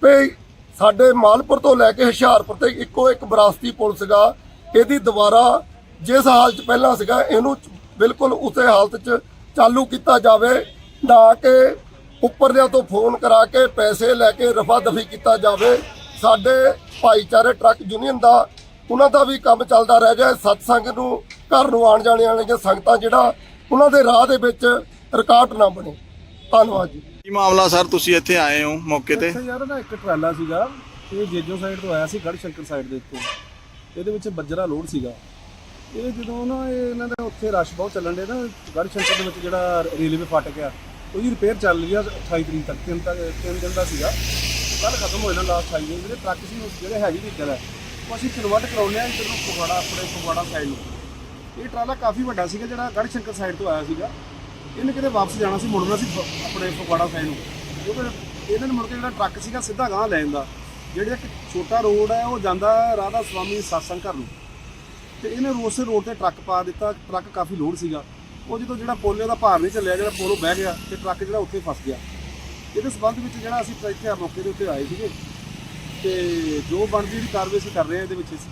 ਵੀ ਸਾਡੇ ਮਾਲਪੁਰ ਤੋਂ ਲੈ ਕੇ ਹੁਸ਼ਿਆਰਪੁਰ 'ਤੇ ਇੱਕੋ ਇੱਕ ਵਿਰਾਸਤੀ ਪੁਲ ਸੀਗਾ। ਇਹਦੀ ਦੁਬਾਰਾ ਜਿਸ ਹਾਲਤ ਪਹਿਲਾਂ ਸੀਗਾ, ਇਹਨੂੰ ਬਿਲਕੁਲ ਉਸੇ ਹਾਲਤ 'ਚ ਚਾਲੂ ਕੀਤਾ ਜਾਵੇ, ਨਾ ਕਿ ਉੱਪਰਦਿਆਂ ਤੋਂ ਫੋਨ ਕਰਾ ਕੇ ਪੈਸੇ ਲੈ ਕੇ ਰਫਾ ਦਫੀ ਕੀਤਾ ਜਾਵੇ। ਸਾਡੇ ਭਾਈਚਾਰੇ ਟਰੱਕ ਯੂਨੀਅਨ ਦਾ, ਉਹਨਾਂ ਦਾ ਵੀ ਕੰਮ ਚੱਲਦਾ ਰਹਿ ਜਾਏ ਸਤਸੰਗ ਨੂੰ ਘਰ ਨੂੰ ਆਉਣ ਜਾਣ ਵਾਲੀਆਂ ਸੰਗਤਾਂ ਜਿਹੜਾ ਉਹਨਾਂ ਦੇ ਰਾਹ ਦੇ ਵਿੱਚ ਰੁਕਾਵਟ ਨਾ ਬਣੇ। ਧੰਨਵਾਦ ਜੀ। ਕੀ ਮਾਮਲਾ ਸਰ? ਤੁਸੀਂ ਇੱਥੇ ਆਏ ਹੋ ਮੌਕੇ ਤੇ? ਯਾਰ ਨਾ ਇੱਕ ਟਰਾਲਾ ਸੀਗਾ ਇਹ ਜੇਜੋ ਸਾਈਡ ਤੋਂ ਆਇਆ ਸੀ ਗੜ ਸ਼ੰਕਰ ਸਾਈਡ ਦੇ ਉੱਤੋਂ ਇਹਦੇ ਵਿੱਚ ਬੱਜਰਾ ਲੋਡ ਸੀਗਾ। ਇਹ ਜਦੋਂ ਨਾ ਇਹ ਇਹਨਾਂ ਦਾ ਉੱਥੇ ਰਸ਼ ਬਹੁਤ ਚੱਲਣ ਦੇ ਨਾ ਗੜ ਸ਼ੰਕਰ ਦੇ ਵਿੱਚ ਜਿਹੜਾ ਰੇਲਵੇ ਫਾਟਕ ਆ ਉਹਦੀ ਰਿਪੇਅਰ ਚੱਲ ਰਹੀ ਆ 28 ਤਰੀਕ ਤੱਕ ਤਿੰਨ ਤੱਕ ਤਿੰਨ ਦਿਨ ਦਾ ਸੀਗਾ। ਕੱਲ ਖਤਮ ਹੋ ਜਾਣਾ ਲਾਸਟ 28 ਦਿਨ ਜਿਹੜੇ ਟਰੱਕ ਸੀ ਉਹ ਜਿਹੜੇ ਹੈਵੀ ਵਹੀਕਲ ਹੈ ਉਹ ਅਸੀਂ ਕਨਵਰਟ ਕਰਾਉਂਦੇ ਆ ਇੱਧਰ ਨੂੰ ਫਗਵਾੜਾ ਆਪਣੇ ਫਗਵਾੜਾ ਸਾਈਡ ਨੂੰ। ਇਹ ਟਰਾਲਾ ਕਾਫੀ ਵੱਡਾ ਸੀਗਾ ਜਿਹੜਾ ਗੜਸ਼ੰਕਰ ਸਾਈਡ ਤੋਂ ਆਇਆ ਸੀਗਾ। ਇਹਨੇ ਕਿਤੇ ਵਾਪਸ ਜਾਣਾ ਸੀ, ਮੁੜਨਾ ਸੀ ਫ- ਆਪਣੇ ਫਗਵਾੜਾ ਸਾਈਡ ਨੂੰ। ਕਿਉਂਕਿ ਇਹਨਾਂ ਨੇ ਮੁੜ ਕੇ ਜਿਹੜਾ ਟਰੱਕ ਸੀਗਾ ਸਿੱਧਾ ਗਾਂਹ ਲੈ ਜਾਂਦਾ। ਜਿਹੜਾ ਇੱਕ ਛੋਟਾ ਰੋਡ ਹੈ, ਉਹ ਜਾਂਦਾ ਰਾਧਾ ਸਵਾਮੀ satsang ਘਰ ਨੂੰ। ਤੇ ਇਹਨੇ ਰੋਸੇ ਰੋਡ ਤੇ ਟਰੱਕ ਪਾ ਦਿੱਤਾ, ਟਰੱਕ ਕਾਫੀ ਲੋਡ ਸੀਗਾ। ਉਹ ਜਦੋਂ ਜਿਹੜਾ ਪੋਲੇ ਦਾ ਭਾਰ ਨਹੀਂ ਚੱਲਿਆ, ਜਿਹੜਾ ਪੋਲੋ ਬਹਿ ਗਿਆ ਤੇ ਟਰੱਕ ਜਿਹੜਾ ਉੱਥੇ ਫਸ ਗਿਆ। ਇਹਦੇ ਸਬੰਧ ਵਿੱਚ ਜਿਹੜਾ ਅਸੀਂ ਇੱਥੇ ਮੌਕੇ ਦੇ ਉੱਤੇ ਆਏ ਸੀਗੇ। ਤੇ ਜੋ ਬਣਦੀ ਦੀ ਕਾਰਵਾਈ ਅਸੀਂ ਕਰ ਰਹੇ ਹਾਂ, ਇਹਦੇ ਵਿੱਚ ਅਸੀਂ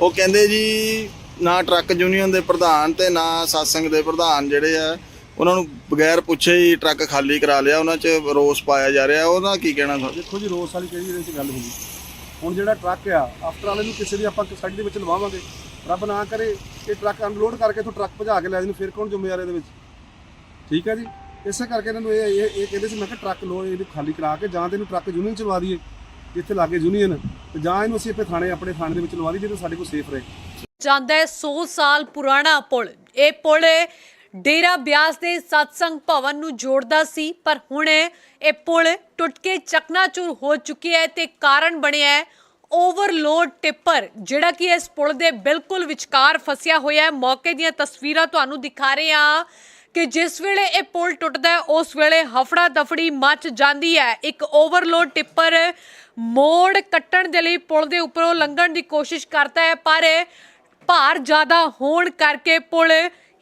ਉਹ ਕਹਿੰਦੇ ਜੀ ਨਾ ਟਰੱਕ ਯੂਨੀਅਨ ਦੇ ਪ੍ਰਧਾਨ ਤੇ ਨਾ satsang ਦੇ ਪ੍ਰਧਾਨ ਜਿਹੜੇ ਆ, ਉਹਨਾਂ ਨੂੰ ਬਗੈਰ ਪੁੱਛੇ ਹੀ ਟਰੱਕ ਖਾਲੀ ਕਰਾ ਲਿਆ, ਉਹਨਾਂ 'ਚ ਰੋਸ ਪਾਇਆ ਜਾ ਰਿਹਾ। ਉਹਦਾ ਕੀ ਕਹਿਣਾ ਤੁਹਾਡਾ ਦੇਖੋ ਜੀ, ਰੋਸ ਵਾਲੀ ਕਿਹੜੀ ਇਹਦੇ ਵਿੱਚ ਗੱਲ ਹੋਈ ਹੁਣ ਜਿਹੜਾ ਟਰੱਕ ਆ ਆਫਟਰ ਆਲ ਇਹਨੂੰ ਕਿਸੇ ਦੀ ਆਪਾਂ ਸੜਕ ਦੇ ਵਿੱਚ ਲਵਾਵਾਂਗੇ। ਰੱਬ ਨਾ ਕਰੇ ਇਹ ਟਰੱਕ ਅਨਲੋਡ ਕਰਕੇ ਤੋਂ ਟਰੱਕ ਭਜਾ ਕੇ ਲੈ ਜਾਣ, ਫਿਰ ਕੌਣ ਜ਼ਿੰਮੇਵਾਰ ਇਹਦੇ ਵਿੱਚ? ਠੀਕ ਹੈ ਜੀ? ਇਸੇ ਕਰਕੇ ਇਹਨਾਂ ਨੂੰ ਇਹ ਇਹ ਇਹ ਕਹਿੰਦੇ ਸੀ, ਮੈਂ ਕਿ ਟਰੱਕ ਲੋ ਇਹਨੂੰ ਖਾਲੀ ਕਰਾ ਕੇ ਜਾਂ ਤੇ ਇਹਨੂੰ ਟਰੱਕ ਯੂਨੀਅਨ ਚ ਲਵਾ ਦਈਏ, ਜਿੱਥੇ ਲਾਗੇ ਯੂਨੀਅਨ। ਤੇ ਜਾਂ ਇਹਨੂੰ ਅਸੀਂ ਆਪਣੇ ਥਾਣੇ ਆਪਣੇ ਥਾਣੇ ਦੇ ਵਿੱਚ ਲਵਾ ਦਈਏ ਜਿੱਥੇ ਸਾਡੇ ਕੋਲ ਸੇਫ ਰਹੇ। ਜਾਂਦਾ ਹੈ 100 ਸਾਲ ਪੁਰਾਣਾ ਪੁਲ। ਇਹ ਪੁਲ ਡੇਰਾ ਬਿਆਸ ਦੇ ਸਤਸੰਗ ਭਵਨ ਨੂੰ ਜੋੜਦਾ ਸੀ, ਪਰ ਹੁਣ ਇਹ ਪੁਲ ਟੁੱਟ ਕੇ ਚਕਨਾਚੂਰ ਹੋ ਚੁੱਕਿਆ ਹੈ ਤੇ ਕਾਰਨ ਬਣਿਆ ਹੈ ਓਵਰਲੋਡ ਟਿੱਪਰ, ਜਿਹੜਾ ਕਿ ਇਸ ਪੁਲ ਦੇ ਬਿਲਕੁਲ ਵਿਚਕਾਰ ਫਸਿਆ ਹੋਇਆ ਹੈ। ਮੌਕੇ ਦੀਆਂ ਤਸਵੀਰਾਂ ਤੁਹਾਨੂੰ ਦਿਖਾ ਰਹੇ ਹਾਂ ਕਿ ਜਿਸ ਵੇਲੇ ਇਹ ਪੁਲ ਟੁੱਟਦਾ ਹੈ, ਉਸ ਵੇਲੇ ਹਫੜਾ ਦਫੜੀ ਮੱਚ ਜਾਂਦੀ ਹੈ। ਇੱਕ ਓਵਰਲੋਡ ਟਿੱਪਰ ਮੋੜ ਕੱਟਣ ਦੇ ਲਈ ਪੁਲ ਦੇ ਉੱਪਰੋਂ ਲੰਘਣ ਦੀ ਕੋਸ਼ਿਸ਼ ਕਰਦਾ ਹੈ, ਪਰ ਭਾਰ ਜ਼ਿਆਦਾ ਹੋਣ ਕਰਕੇ ਪੁਲ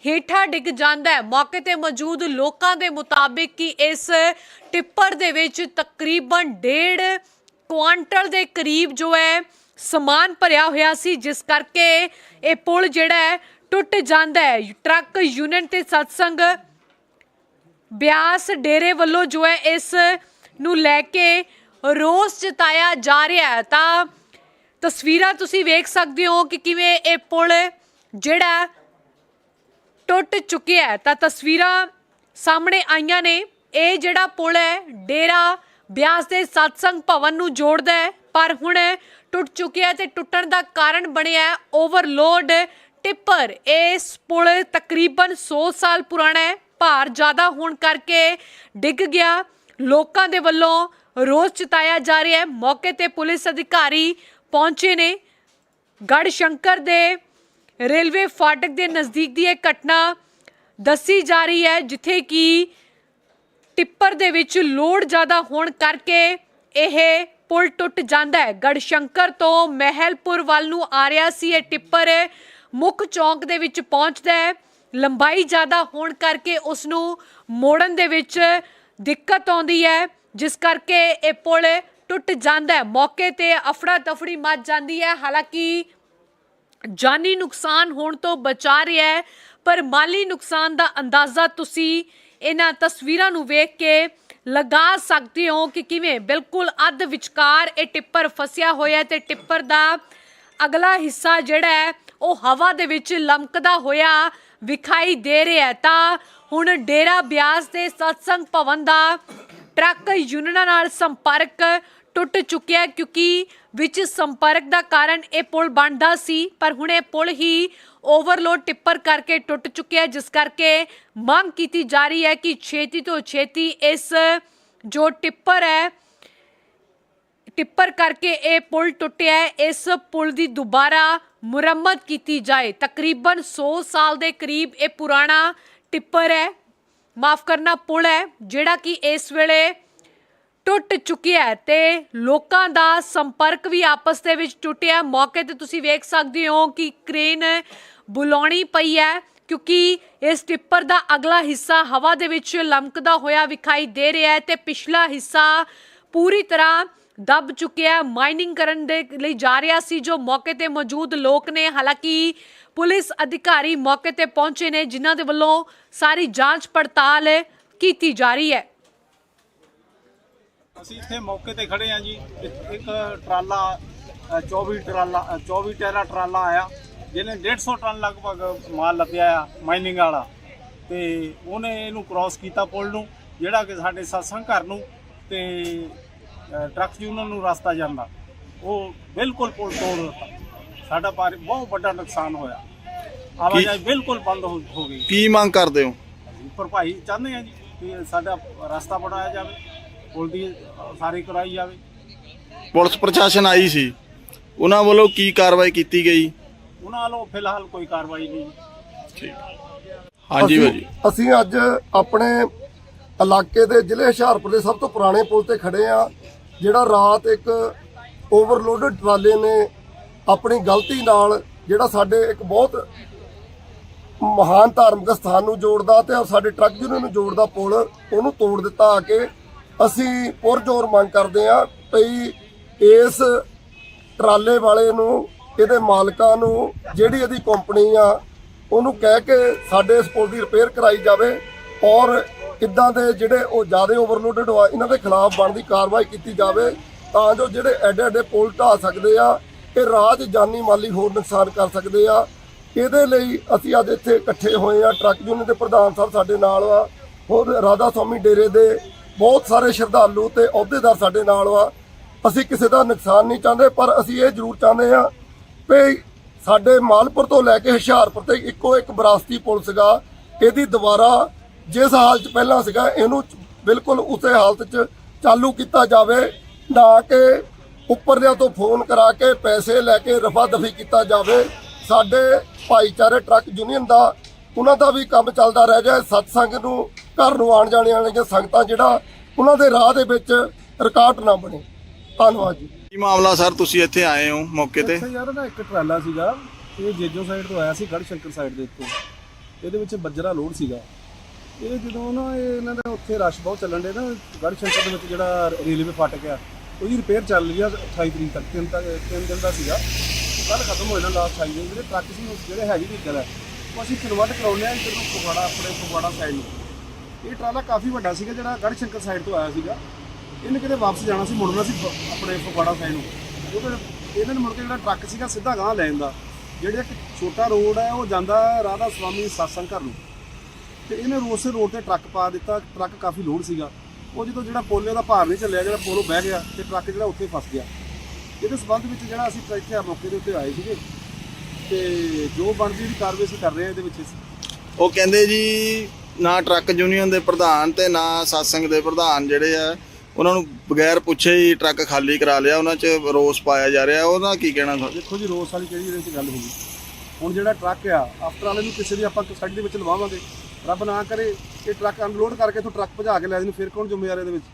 ਹੇਠਾਂ ਡਿੱਗ ਜਾਂਦਾ ਹੈ। ਮੌਕੇ ਤੇ ਮੌਜੂਦ ਲੋਕਾਂ ਦੇ ਮੁਤਾਬਿਕ ਕਿ ਇਸ ਟਿੱਪਰ ਦੇ ਵਿੱਚ ਤਕਰੀਬਨ ਡੇਢ ਕੁਆਂਟਲ ਦੇ ਕਰੀਬ ਜੋ ਹੈ, ਸਮਾਨ ਭਰਿਆ ਹੋਇਆ ਸੀ, ਜਿਸ ਕਰਕੇ ਇਹ ਪੁਲ ਜਿਹੜਾ ਹੈ, ਟੁੱਟ ਜਾਂਦਾ ਹੈ। ਟਰੱਕ ਯੂਨੀਅਨ ਤੇ ਸਤਸੰਗ ਬਿਆਸ ਡੇਰੇ ਵੱਲੋਂ ਜੋ ਹੈ, ਇਸ ਨੂੰ ਲੈ ਕੇ ਰੋਸ ਜਤਾਇਆ ਜਾ ਰਿਹਾ ਹੈ। ਤਾਂ ਤਸਵੀਰਾਂ ਤੁਸੀਂ ਵੇਖ ਸਕਦੇ ਹੋ ਕਿ ਕਿਵੇਂ ਇਹ ਪੁਲ ਜਿਹੜਾ ਟੁੱਟ ਚੁੱਕਿਆ ਹੈ। ਤਾਂ ਤਸਵੀਰਾਂ ਸਾਹਮਣੇ ਆਈਆਂ ਨੇ। ਇਹ ਜਿਹੜਾ ਪੁਲ ਹੈ, ਡੇਰਾ ਬਿਆਸ ਦੇ ਸਤਸੰਗ ਭਵਨ ਨੂੰ ਜੋੜਦਾ ਹੈ। ਪਰ ਹੁਣ ਟੁੱਟ ਚੁੱਕਿਆ ਹੈ ਤੇ ਟੁੱਟਣ ਦਾ ਕਾਰਨ ਬਣਿਆ ਓਵਰਲੋਡ ਟਿੱਪਰ। ਇਸ ਪੁਲ ਤਕਰੀਬਨ 100 ਸਾਲ ਪੁਰਾਣਾ ਹੈ। ਭਾਰ ਜ਼ਿਆਦਾ ਹੋਣ ਕਰਕੇ ਡਿੱਗ ਗਿਆ। ਲੋਕਾਂ ਦੇ ਵੱਲੋਂ ਰੋਸ ਜਤਾਇਆ ਜਾ ਰਿਹਾ ਹੈ। ਮੌਕੇ ਤੇ ਪੁਲਿਸ ਅਧਿਕਾਰੀ ਪਹੁੰਚੇ ਨੇ। ਗੜ ਸ਼ੰਕਰ ਦੇ ਰੇਲਵੇ ਫਾਟਕ ਦੇ ਨਜ਼ਦੀਕ ਦੀ ਇਹ ਘਟਨਾ ਦੱਸੀ ਜਾ ਰਹੀ ਹੈ, ਜਿੱਥੇ ਕਿ ਟਿੱਪਰ ਦੇ ਵਿੱਚ ਲੋਡ ਜ਼ਿਆਦਾ ਹੋਣ ਕਰਕੇ ਇਹ ਪੁਲ ਟੁੱਟ ਜਾਂਦਾ ਹੈ। ਗੜਸ਼ੰਕਰ ਤੋਂ ਮਹਿਲਪੁਰ ਵੱਲ ਨੂੰ ਆ ਰਿਹਾ ਸੀ। ਇਹ ਟਿੱਪਰ ਮੁੱਖ ਚੌਂਕ ਦੇ ਵਿੱਚ ਪਹੁੰਚਦਾ ਹੈ। ਲੰਬਾਈ ਜ਼ਿਆਦਾ ਹੋਣ ਕਰਕੇ ਉਸ ਨੂੰ ਮੋੜਨ ਦੇ ਵਿੱਚ ਦਿੱਕਤ ਆਉਂਦੀ ਹੈ, ਜਿਸ ਕਰਕੇ ਇਹ ਪੁਲ ਟੁੱਟ ਜਾਂਦਾ ਹੈ। ਮੌਕੇ ਤੇ ਅਫੜਾ ਤਫੜੀ ਮਚ ਜਾਂਦੀ ਹੈ। ਹਾਲਾਂਕਿ ਜਾਨੀ ਨੁਕਸਾਨ ਹੋਣ ਤੋਂ ਬਚਾ ਰਿਹਾ ਹੈ, ਪਰ ਮਾਲੀ ਨੁਕਸਾਨ ਦਾ ਅੰਦਾਜ਼ਾ ਤੁਸੀਂ ਇਹਨਾਂ ਤਸਵੀਰਾਂ ਨੂੰ ਵੇਖ ਕੇ ਲਗਾ ਸਕਦੇ ਹੋ ਕਿ ਕਿਵੇਂ। ਬਿਲਕੁਲ ਅੱਧ ਵਿਚਕਾਰ ਇਹ ਟਿੱਪਰ ਫਸਿਆ ਹੋਇਆ ਤੇ ਟਿੱਪਰ ਦਾ ਅਗਲਾ ਹਿੱਸਾ ਜਿਹੜਾ ਹੈ, ਉਹ ਹਵਾ ਦੇ ਵਿੱਚ ਲਮਕਦਾ ਹੋਇਆ ਵਿਖਾਈ ਦੇ ਰਿਹਾ ਤਾਂ ਹੁਣ ਡੇਰਾ ਬਿਆਸ ਦੇ ਸਤਸੰਗ ਭਵਨ ਦਾ ਟਰੱਕ ਯੂਨੀਅਨਾਂ ਨਾਲ ਸੰਪਰਕ ਟੁੱਟ ਚੁੱਕਿਆ ਕਿਉਂਕਿ ਵਿੱਚ ਸੰਪਰਕ ਦਾ ਕਾਰਨ ਇਹ ਪੁਲ ਬਣਦਾ ਸੀ, ਪਰ ਹੁਣ ਇਹ ਪੁਲ ਹੀ ਓਵਰਲੋਡ ਟਿੱਪਰ ਕਰਕੇ ਟੁੱਟ ਚੁੱਕਿਆ ਜਿਸ ਕਰਕੇ ਮੰਗ ਕੀਤੀ ਜਾ ਰਹੀ ਹੈ ਕਿ ਛੇਤੀ ਤੋਂ ਛੇਤੀ ਇਸ ਜੋ ਟਿੱਪਰ ਹੈ, ਟਿੱਪਰ ਕਰਕੇ ਇਹ ਪੁਲ ਟੁੱਟਿਆ ਇਸ ਪੁਲ ਦੀ ਦੁਬਾਰਾ ਮੁਰੰਮਤ ਕੀਤੀ ਜਾਏ। ਤਕਰੀਬਨ 100 ਸਾਲ ਦੇ ਕਰੀਬ ਇਹ ਪੁਰਾਣਾ ਟਿੱਪਰ ਹੈ, ਮਾਫ ਕਰਨਾ ਪੁਲ ਹੈ, ਜਿਹੜਾ ਕਿ ਇਸ ਵੇਲੇ ਟੁੱਟ ਚੁੱਕਿਆ ਹੈ ਤੇ ਲੋਕਾਂ ਦਾ ਸੰਪਰਕ ਵੀ ਆਪਸ ਦੇ ਵਿੱਚ ਟੁੱਟਿਆ। ਮੌਕੇ ਤੇ ਤੁਸੀਂ ਵੇਖ ਸਕਦੇ ਹੋ ਕਿ ਕ੍ਰੇਨ ਬੁਲਾਉਣੀ ਪਈ ਹੈ ਕਿਉਂਕਿ ਇਸ ਟਿੱਪਰ ਦਾ ਅਗਲਾ ਹਿੱਸਾ ਹਵਾ ਦੇ ਵਿੱਚ ਲਮਕਦਾ ਹੋਇਆ ਵਿਖਾਈ ਦੇ ਰਿਹਾ ਹੈ ਤੇ ਪਿਛਲਾ ਹਿੱਸਾ ਪੂਰੀ ਤਰ੍ਹਾਂ ਦਬ ਚੁੱਕਿਆ ਮਾਈਨਿੰਗ ਕਰਨ ਦੇ ਲਈ ਜਾ ਰਿਹਾ ਸੀ ਜੋ ਮੌਕੇ ਤੇ ਮੌਜੂਦ ਲੋਕ ਨੇ। ਹਾਲਾਂਕਿ ਪੁਲਿਸ ਅਧਿਕਾਰੀ ਮੌਕੇ ਤੇ ਪਹੁੰਚੇ ਨੇ, ਜਿਨ੍ਹਾਂ ਦੇ ਵੱਲੋਂ ਸਾਰੀ ਜਾਂਚ ਪੜਤਾਲ ਕੀਤੀ ਜਾ ਰਹੀ ਹੈ। ਅਸੀਂ ਇੱਥੇ ਮੌਕੇ ਤੇ ਖੜੇ ਆ ਜੀ। ਇੱਕ ਟਰਾਲਾ ਅ, 24 ਟਰਾਲਾ ਅ, 24 ਟੈਰਾ ਟਰਾਲਾ ਆਇਆ ਜਿਹਨੇ 150 ਟਨ ਲਗਭਗ ਮਾਲ ਲੱਦਿਆ ਆ ਮਾਈਨਿੰਗ ਵਾਲਾ। ਤੇ ਉਹਨੇ ਇਹਨੂੰ ਕ੍ਰਾਸ ਕੀਤਾ ਪੁਲ ਨੂੰ ਜਿਹੜਾ ਕਿ ਸਾਡੇ ਸਤਸੰਗ ਘਰ ਨੂੰ ਤੇ ਟਰੱਕ ਯੂਨੀਅਨ ਨੂੰ ਰਸਤਾ ਜਾਂਦਾ। ਉਹ ਬਿਲਕੁਲ ਪੁਲ ਤੋੜ ਦਿੱਤਾ। ਸਾਡਾ ਭਾਰੀ ਬਹੁਤ ਵੱਡਾ ਨੁਕਸਾਨ ਹੋਇਆ। ਆਵਾਜਾਈ ਬਿਲਕੁਲ ਬੰਦ ਹੋ ਹੋ ਗਈ। ਕੀ ਮੰਗ ਕਰਦੇ ਹੋ? ਭਰਪਾਈ ਚਾਹੁੰਦੇ ਆ ਜੀ ਕਿ ਸਾਡਾ ਰਸਤਾ ਬਣਾਇਆ ਜਾਵੇ। ਪੁਲ ਦੀ ਸਾਰੀ ਕਰਾਈ ਜਾਵੇ। ਪੁਲਿਸ ਪ੍ਰਸ਼ਾਸਨ ਆਈ ਸੀ। ਉਹਨਾਂ ਵੱਲੋਂ ਕੀ ਕਾਰਵਾਈ ਕੀਤੀ ਗਈ? ਉਹਨਾਂ ਵੱਲੋਂ ਫਿਲਹਾਲ ਕੋਈ ਕਾਰਵਾਈ ਨਹੀਂ। ਠੀਕ। ਹਾਂਜੀ ਅਸੀਂ- ਭਾਜੀ। ਅਸੀਂ ਅੱਜ ਆਪਣੇ ਇਲਾਕੇ ਦੇ ਜ਼ਿਲ੍ਹੇ ਹੁਸ਼ਿਆਰਪੁਰ ਦੇ ਸਭ ਤੋਂ ਪੁਰਾਣੇ ਪੁਲ ਤੇ ਖੜੇ ਆ ਜਿਹੜਾ ਰਾਤ ਇੱਕ ਓਵਰਲੋਡਡ ਟਰਾਲੇ ਨੇ ਆਪਣੀ ਗਲਤੀ ਨਾਲ ਜਿਹੜਾ ਸਾਡੇ ਇੱਕ ਬਹੁਤ ਮਹਾਨ ਧਾਰਮਿਕ ਸਥਾਨ ਨੂੰ ਜੋੜਦਾ ਤੇ ਸਾਡੇ ਟਰੱਕ ਯੂਨੀਅਨ ਨੂੰ ਜੋੜਦਾ ਪੁਲ ਉਹਨੂੰ ਤੋੜ ਦਿੱਤਾ ਆ ਕੇ ਅਸੀਂ ਪੁਰਜੋਰ ਮੰਗ ਕਰਦੇ ਆ ਭਈ ਇਸ ਟਰਾਲੇ ਵਾਲੇ ਨੂੰ, ਇਹਦੇ ਮਾਲਕਾਂ ਨੂੰ, ਜਿਹੜੀ ਇਹਦੀ ਕੰਪਨੀ ਆ, ਉਹਨੂੰ ਕਹਿ ਕੇ ਸਾਡੇ ਇਸ ਪੁਲ ਦੀ ਰਿਪੇਅਰ ਕਰਾਈ ਜਾਵੇ ਔਰ ਇਦਾਂ ਦੇ ਜਿਹੜੇ ਉਹ ਜ਼ਿਆਦਾ ਓਵਰਲੋਡਡ ਆ, ਇਹਨਾਂ ਦੇ ਖਿਲਾਫ ਬਣਦੀ ਕਾਰਵਾਈ ਕੀਤੀ ਜਾਵੇ ਤਾਂ ਜੋ ਜਿਹੜੇ ਐਡੇ ਐਡੇ ਪੁਲ ਢਾਹ ਸਕਦੇ ਆ ਇਹ ਰਾਜ ਜਾਨੀ ਮਾਲੀ ਹੋਰ ਨੁਕਸਾਨ ਕਰ ਸਕਦੇ ਆ। ਇਹਦੇ ਲਈ ਅਸੀਂ ਅੱਜ ਇੱਥੇ ਇਕੱਠੇ ਹੋਏ ਆ, ਟਰੱਕ ਯੂਨੀਅਨ ਦੇ ਪ੍ਰਧਾਨ ਸਾਹਿਬ ਸਾਡੇ ਨਾਲ ਆ, ਹੋਰ ਰਾਧਾ ਸਵਾਮੀ ਡੇਰੇ ਦੇ ਬਹੁਤ ਸਾਰੇ ਸ਼ਰਧਾਲੂ ਤੇ ਅਹੁਦੇਦਾਰ ਸਾਡੇ ਨਾਲ ਆ ਅਸੀਂ ਕਿਸੇ ਦਾ ਨੁਕਸਾਨ ਨਹੀਂ ਚਾਹੁੰਦੇ, ਪਰ ਅਸੀਂ ਇਹ ਜ਼ਰੂਰ ਚਾਹੁੰਦੇ ਆ ਵੀ ਸਾਡੇ ਮਾਲਪੁਰ ਤੋਂ ਲੈ ਕੇ ਹੁਸ਼ਿਆਰਪੁਰ 'ਤੇ ਇੱਕੋ ਇੱਕ ਵਿਰਾਸਤੀ ਪੁਲ ਸੀਗਾ। ਇਹਦੀ ਦੁਬਾਰਾ ਜਿਸ ਹਾਲਤ ਪਹਿਲਾਂ ਸੀਗਾ, ਇਹਨੂੰ ਬਿਲਕੁਲ ਉਸੇ ਹਾਲਤ 'ਚ ਚਾਲੂ ਕੀਤਾ ਜਾਵੇ, ਨਾ ਕਿ ਉੱਪਰਦਿਆਂ ਤੋਂ ਫੋਨ ਕਰਾ ਕੇ ਪੈਸੇ ਲੈ ਕੇ ਰਫਾ ਦਫੀ ਕੀਤਾ ਜਾਵੇ। ਸਾਡੇ ਭਾਈਚਾਰੇ ਟਰੱਕ ਯੂਨੀਅਨ ਦਾ ਉਹਨਾਂ ਦਾ ਵੀ ਕੰਮ ਚੱਲਦਾ ਰਹਿ ਜਾਏ ਸਤਸੰਗ ਨੂੰ ਘਰ ਨੂੰ ਆਣ ਜਾਣ ਵਾਲੀਆਂ ਸੰਗਤਾਂ ਜਿਹੜਾ ਉਹਨਾਂ ਦੇ ਰਾਹ ਦੇ ਵਿੱਚ ਰੁਕਾਵਟ ਨਾ ਬਣੇ। ਧੰਨਵਾਦ ਜੀ। ਕੀ ਮਾਮਲਾ ਸਰ? ਤੁਸੀਂ ਇੱਥੇ ਆਏ ਹੋ ਮੌਕੇ ਤੇ? ਇੱਥੇ ਯਾਰ ਨਾ ਇੱਕ ਟਰਾਲਾ ਸੀਗਾ। ਇਹ ਜੇਜੋ ਸਾਈਡ ਤੋਂ ਆਇਆ ਸੀ ਗੜ ਸ਼ੰਕਰ ਸਾਈਡ ਦੇ ਉੱਤੋਂ ਇਹਦੇ ਵਿੱਚ ਬੱਜਰਾ ਲੋਡ ਸੀਗਾ। ਇਹ ਜਦੋਂ ਨਾ ਇਹ ਇਹਨਾਂ ਦਾ ਉੱਥੇ ਰਸ਼ ਬਹੁਤ ਚੱਲਣ ਦੇ ਨਾ ਗੜ ਸ਼ੰਕਰ ਦੇ ਵਿੱਚ ਜਿਹੜਾ ਰੇਲਵੇ ਫਾਟਕ ਆ ਉਹਦੀ ਰਿਪੇਅਰ ਚੱਲ ਰਹੀ ਆ 28 ਤਰੀਕ ਤੱਕ ਤਿੰਨ ਤੱਕ ਤਿੰਨ ਦਿਨ ਦਾ ਸੀਗਾ। ਕੱਲ ਖਤਮ ਹੋ ਜਾਣਾ ਲਾਸਟ 28 ਦਿਨ ਜਿਹੜੇ ਟਰੱਕ ਸੀ ਜਿਹੜੇ ਹੈਵੀ ਵਹੀਕਲ ਹੈ ਉਹ ਅਸੀਂ ਕਨਵਰਟ ਕਰਾਉਂਦੇ ਆ ਇੱਧਰ ਨੂੰ ਫਗਵਾੜਾ, ਆਪਣੇ ਫਗਵਾੜਾ ਸਾਈਡ ਨੂੰ। ਇਹ ਟਰਾਲਾ ਕਾਫੀ ਵੱਡਾ ਸੀਗਾ, ਜਿਹੜਾ ਗੜ ਸ਼ੰਕਰ ਸਾਈਡ ਤੋਂ ਆਇਆ ਸੀਗਾ। ਇਹਨੇ ਕਿਤੇ ਵਾਪਸ ਜਾਣਾ ਸੀ, ਮੁੜਨਾ ਸੀ ਫ- ਆਪਣੇ ਫਗਵਾੜਾ ਸਾਈਡ ਨੂੰ। ਉਹਦੇ ਇਹਨਾਂ ਨੇ ਮੁੜ ਕੇ ਜਿਹੜਾ ਟਰੱਕ ਸੀਗਾ, ਸਿੱਧਾ ਗਾਂ ਲੈ ਜਾਂਦਾ। ਜਿਹੜਾ ਇੱਕ ਛੋਟਾ ਰੋਡ ਹੈ, ਉਹ ਜਾਂਦਾ ਰਾਧਾ ਸਵਾਮੀ satsang ਘਰ ਨੂੰ। ਤੇ ਇਹਨੇ ਰੋਸੇ ਰੋਡ ਤੇ ਟਰੱਕ ਪਾ ਦਿੱਤਾ, ਟਰੱਕ ਕਾਫੀ ਲੋਡ ਸੀਗਾ। ਉਹ ਜਦੋਂ ਜਿਹੜਾ ਪੋਲੇ ਦਾ ਭਾਰ ਨਹੀਂ ਚੱਲਿਆ, ਜਿਹੜਾ ਪੋਲੋ ਬਹਿ ਗਿਆ, ਤੇ ਟਰੱਕ ਜਿਹੜਾ ਉੱਥੇ ਫਸ ਗਿਆ। ਇਹਦੇ ਸਬੰਧ ਵਿੱਚ ਜਿਹੜਾ ਅਸੀਂ ਤਾਂ ਇੱਥੇ ਮੌਕੇ ਦੇ ਉੱਤੇ ਆਏ ਸੀਗੇ। ਤੇ ਜੋ ਬਣਦੀ ਦੀ ਕਾਰਵਾਈ ਅਸੀਂ ਕਰ ਰਹੇ ਹਾਂ ਇਹਦੇ ਵਿੱਚ। ਉਹ ਕਹਿੰਦੇ ਜੀ ਨਾ ਟਰੱਕ ਯੂਨੀਅਨ ਦੇ ਪ੍ਰਧਾਨ ਤੇ ਨਾ ਸਾਸੰਗ ਦੇ ਪ੍ਰਧਾਨ ਜਿਹੜੇ ਆ ਉਹਨਾਂ ਨੂੰ ਬਗੈਰ ਪੁੱਛੇ ਹੀ ਟਰੱਕ ਖਾਲੀ ਕਰਾ ਲਿਆ ਉਹਨਾਂ 'ਚ ਰੋਸ ਪਾਇਆ ਜਾ ਰਿਹਾ। ਉਹਦਾ ਕੀ ਕਹਿਣਾ ਤੁਹਾਡਾ ਦੇਖੋ ਜੀ ਰੋਸ ਵਾਲੀ ਕਿਹੜੀ ਇਹਦੇ ਵਿੱਚ ਗੱਲ ਹੋਈ ਹੁਣ ਜਿਹੜਾ ਟਰੱਕ ਆ ਆਫਟਰ ਆਲ ਇਹਨੂੰ ਕਿਸੇ ਦੀ ਆਪਾਂ ਸਾਈਡ ਦੇ ਵਿੱਚ ਲਵਾਵਾਂਗੇ। ਰੱਬ ਨਾ ਕਰੇ ਇਹ ਟਰੱਕ ਅਨਲੋਡ ਕਰਕੇ ਤੋਂ ਟਰੱਕ ਭਜਾ ਕੇ ਲੈ ਜਾਣ ਫਿਰ ਕੌਣ ਜ਼ਿੰਮੇਵਾਰ ਇਹਦੇ ਵਿੱਚ?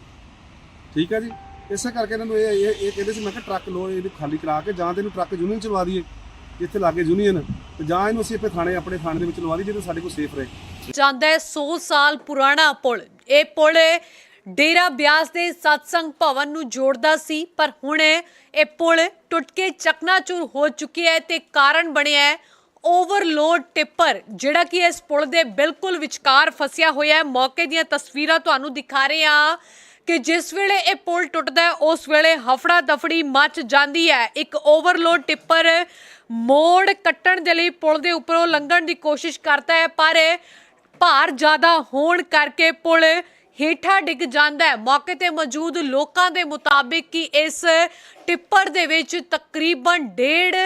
ਠੀਕ ਹੈ ਜੀ? ਇਸੇ ਕਰਕੇ ਇਹਨਾਂ ਨੂੰ ਇਹ ਇਹ ਕਹਿੰਦੇ ਸੀ ਮੈਂ ਕਿਹਾ ਟਰੱਕ ਲੋ ਇਹਨੂੰ ਖਾਲੀ ਕਰਾ ਕੇ ਜਾਂ ਤੇ ਇਹਨੂੰ ਟਰੱਕ ਯੂਨੀਅਨ ਚ ਲਵਾ ਦਈਏ। ਜਿੱਥੇ ਲਾਗੇ ਯੂਨੀਅਨ, ਤੇ ਜਾਂ ਇਹਨੂੰ ਅਸੀਂ ਆਪਣੇ ਥਾਣੇ ਆਪਣੇ ਥਾਣੇ ਦੇ ਵਿੱਚ ਲਵਾ ਦਈਏ ਜਿਹਦੇ ਸਾਡੇ ਕੋਲ ਸੇਫ ਰਹੇ। ਜਾਂਦਾ ਹੈ 100 ਸਾਲ ਪੁਰਾਣਾ ਪੁਲ। ਇਹ ਪੁਲ ਡੇਰਾ ਬਿਆਸ ਦੇ ਸਤਸੰਗ ਭਵਨ ਨੂੰ ਜੋੜਦਾ ਸੀ, ਪਰ ਹੁਣ ਇਹ ਪੁਲ ਟੁੱਟ ਕੇ ਚਕਨਾਚੂਰ ਹੋ ਚੁੱਕਿਆ ਹੈ ਤੇ ਕਾਰਨ ਬਣਿਆ ਹੈ ਓਵਰਲੋਡ ਟਿੱਪਰ, ਜਿਹੜਾ ਕਿ ਇਸ ਪੁਲ ਦੇ ਬਿਲਕੁਲ ਵਿਚਕਾਰ ਫਸਿਆ ਹੋਇਆ ਹੈ। ਮੌਕੇ ਦੀਆਂ ਤਸਵੀਰਾਂ ਤੁਹਾਨੂੰ ਦਿਖਾ ਰਹੇ ਹਾਂ ਕਿ ਜਿਸ ਵੇਲੇ ਇਹ ਪੁਲ ਟੁੱਟਦਾ ਹੈ, ਉਸ ਵੇਲੇ ਹਫੜਾ ਦਫੜੀ ਮੱਚ ਜਾਂਦੀ ਹੈ। ਇੱਕ ਓਵਰਲੋਡ ਟਿੱਪਰ ਮੋੜ ਕੱਟਣ ਦੇ ਲਈ ਪੁਲ ਦੇ ਉੱਪਰੋਂ ਲੰਘਣ ਦੀ ਕੋਸ਼ਿਸ਼ ਕਰਦਾ ਹੈ, ਪਰ ਭਾਰ ਜ਼ਿਆਦਾ ਹੋਣ ਕਰਕੇ ਪੁਲ ਹੇਠਾਂ ਡਿੱਗ ਜਾਂਦਾ ਹੈ। ਮੌਕੇ ਤੇ ਮੌਜੂਦ ਲੋਕਾਂ ਦੇ ਮੁਤਾਬਿਕ ਕਿ ਇਸ ਟਿੱਪਰ ਦੇ ਵਿੱਚ ਤਕਰੀਬਨ ਡੇਢ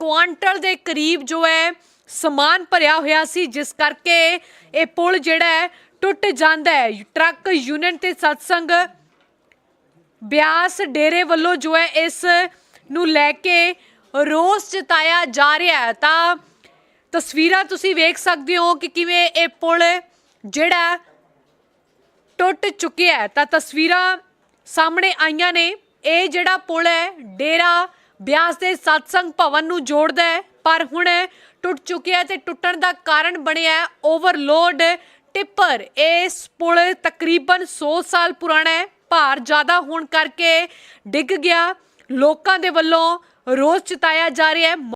ਕੁਆਂਟਲ ਦੇ ਕਰੀਬ ਜੋ ਹੈ, ਸਮਾਨ ਭਰਿਆ ਹੋਇਆ ਸੀ, ਜਿਸ ਕਰਕੇ ਇਹ ਪੁਲ ਜਿਹੜਾ ਹੈ, ਟੁੱਟ ਜਾਂਦਾ ਹੈ। ਟਰੱਕ ਯੂਨੀਅਨ ਤੇ ਸਤਸੰਗ ਬਿਆਸ ਡੇਰੇ ਵੱਲੋਂ ਜੋ ਹੈ, ਇਸ ਨੂੰ ਲੈ ਕੇ ਰੋਸ ਜਤਾਇਆ ਜਾ ਰਿਹਾ ਹੈ। ਤਾਂ ਤਸਵੀਰਾਂ ਤੁਸੀਂ ਵੇਖ ਸਕਦੇ ਹੋ ਕਿ ਕਿਵੇਂ ਇਹ ਪੁਲ ਜਿਹੜਾ ਟੁੱਟ ਚੁੱਕਿਆ ਹੈ। ਤਾਂ ਤਸਵੀਰਾਂ ਸਾਹਮਣੇ ਆਈਆਂ ਨੇ। ਇਹ ਜਿਹੜਾ ਪੁਲ ਹੈ, ਡੇਰਾ ਬਿਆਸ ਦੇ ਸਤਸੰਗ ਭਵਨ ਨੂੰ ਜੋੜਦਾ ਹੈ। ਪਰ ਹੁਣ ਟੁੱਟ ਚੁੱਕਿਆ ਹੈ ਤੇ ਟੁੱਟਣ ਦਾ ਕਾਰਨ ਬਣਿਆ ਓਵਰਲੋਡ ਟਿੱਪਰ। ਇਸ ਪੁਲ ਤਕਰੀਬਨ 100 ਸਾਲ ਪੁਰਾਣਾ ਹੈ। ਭਾਰ ਜ਼ਿਆਦਾ ਹੋਣ ਕਰਕੇ ਡਿੱਗ ਗਿਆ। ਲੋਕਾਂ ਦੇ ਵੱਲੋਂ ਰੋਸ ਜਤਾਇਆ ਜਾ ਰਿਹਾ ਹੈ।